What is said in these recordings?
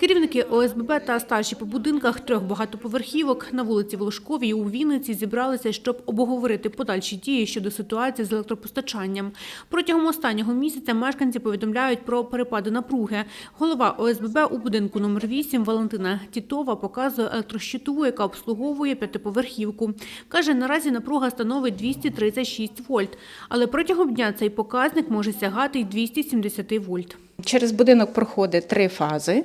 Керівники ОСББ та старші по будинках трьох багатоповерхівок на вулиці Волошковій у Вінниці зібралися, щоб обговорити подальші дії щодо ситуації з електропостачанням. Протягом останнього місяця мешканці повідомляють про перепади напруги. Голова ОСББ у будинку номер 8 Валентина Тітова показує електрощитову, яка обслуговує п'ятиповерхівку. Каже, наразі напруга становить 236 вольт, але протягом дня цей показник може сягати й 270 вольт. Через будинок проходить три фази.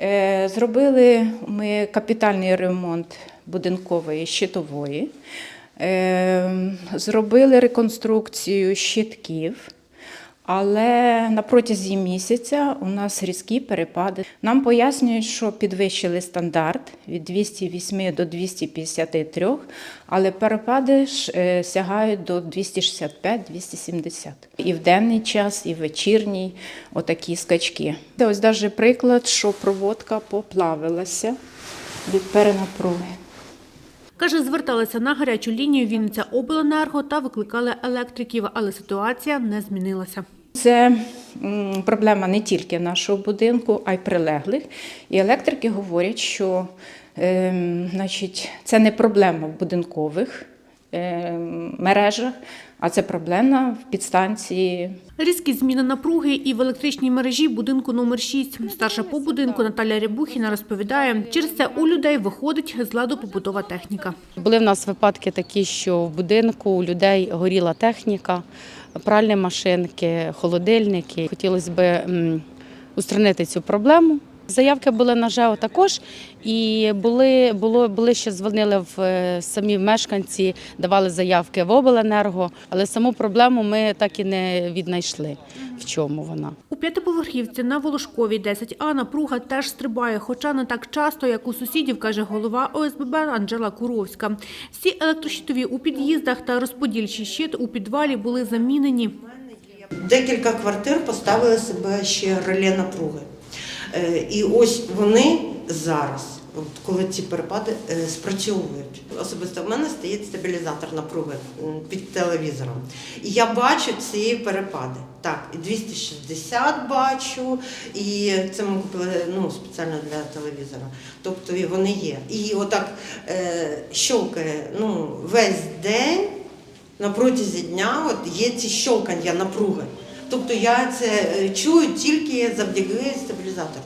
Е, Зробили ми капітальний ремонт будинкової щитової, Е, зробили реконструкцію щитків, але на протязі місяця у нас різкі перепади. Нам пояснюють, що підвищили стандарт від 208 до 253, але перепади е, сягають до 265-270. І в денний час, і в вечірній отакі скачки. Ось навіть приклад, що проводка поплавилася від перенапруги. Каже, зверталися на гарячу лінію Вінниця обленерго та викликали електриків, але ситуація не змінилася. Це проблема не тільки нашого будинку, а й прилеглих. І електрики говорять, що е, значить, це не проблема будинкових мережах, а це проблема в підстанції Різкі зміни напруги і в електричній мережі будинку номер 6. Старша по будинку Наталя Рябухіна розповідає, через це у людей виходить з ладу побутова техніка. Були в нас випадки такі, що в будинку у людей горіла техніка, пральні машинки, холодильники. Хотілося б устранити цю проблему. Заявки були на ЖЕО також, і були, було, були ще дзвонили в е, самі мешканці, давали заявки в обленерго, але саму проблему ми так і не віднайшли, в чому вона. У п'ятиповерхівці на Волошковій 10А напруга теж стрибає, хоча не так часто, як у сусідів, каже голова ОСББ Анжела Куровська. Всі електрощитові у під'їздах та розподільчий щит у підвалі були замінені. Декілька квартир поставили себе ще реле напруги. Е, І ось вони зараз, коли ці перепади е, спрацьовують. Особисто в мене стоїть стабілізатор напруги під телевізором. І я бачу ці перепади. Так, і 260 бачу, і це ми купили ну, спеціально для телевізора. Тобто і вони є. І отак е, щолкає ну, весь день на протязі дня от є ці щолкання напруги. Тобто я це е, чую тільки завдяки стабілізатору.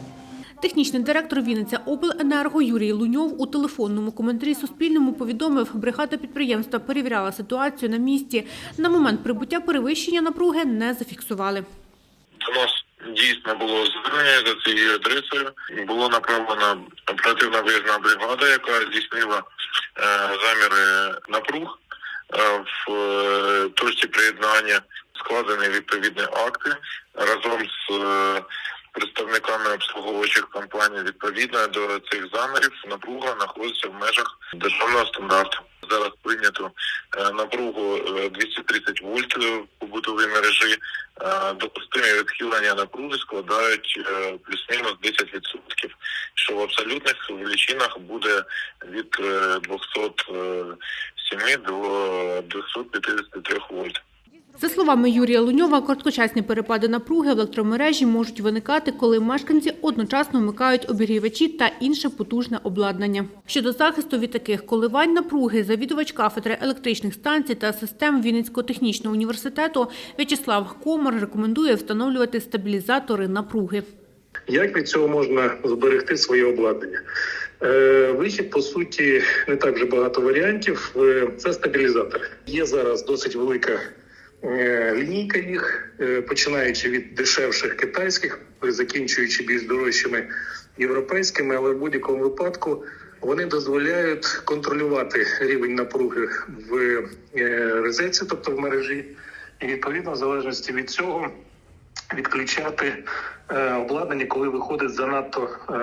Технічний директор Вінниця обленерго Юрій Луньов у телефонному коментарі Суспільному повідомив, бригада підприємства перевіряла ситуацію на місці. На момент прибуття перевищення напруги не зафіксували. До нас дійсно було звернення за цією адресою. Було направлена оперативна виїзна бригада, яка здійснила е, заміри напруг е, в точці приєднання. Складені відповідні акти разом з е, представниками обслуговуючих компаній. Відповідно до цих замірів напруга знаходиться в межах державного стандарту. Зараз прийнято е, напругу е, 230 вольт в побутовій мережі. Е, Допустимі відхилення напруги складають е, плюс-мінус 10%, що в абсолютних величинах буде від е, 207 до 253 вольт. За словами Юрія Луньова, короткочасні перепади напруги в електромережі можуть виникати, коли мешканці одночасно вмикають обігрівачі та інше потужне обладнання. Щодо захисту від таких коливань напруги, завідувач кафедри електричних станцій та систем Вінницького технічного університету В'ячеслав Комар рекомендує встановлювати стабілізатори напруги. Як від цього можна зберегти своє обладнання? Е, Вихід, по суті, не так вже багато варіантів. Е, Це стабілізатор. Є зараз досить велика лінійка їх, е, починаючи від дешевших китайських, закінчуючи більш дорожчими європейськими, але в будь-якому випадку вони дозволяють контролювати рівень напруги в е, розетці, тобто в мережі, і відповідно, в залежності від цього відключати е, обладнання, коли виходить занадто е,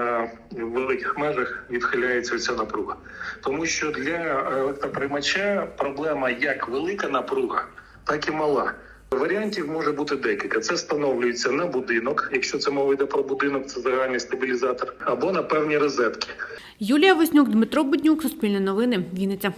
в великих межах, відхиляється ця напруга. Тому що для електроприймача проблема як велика напруга, так і мала. Варіантів може бути декілька. Це встановлюється на будинок, якщо це мова йде про будинок, це загальний стабілізатор, або на певні розетки. Юлія Веснюк, Дмитро Буднюк, Суспільне новини, Вінниця.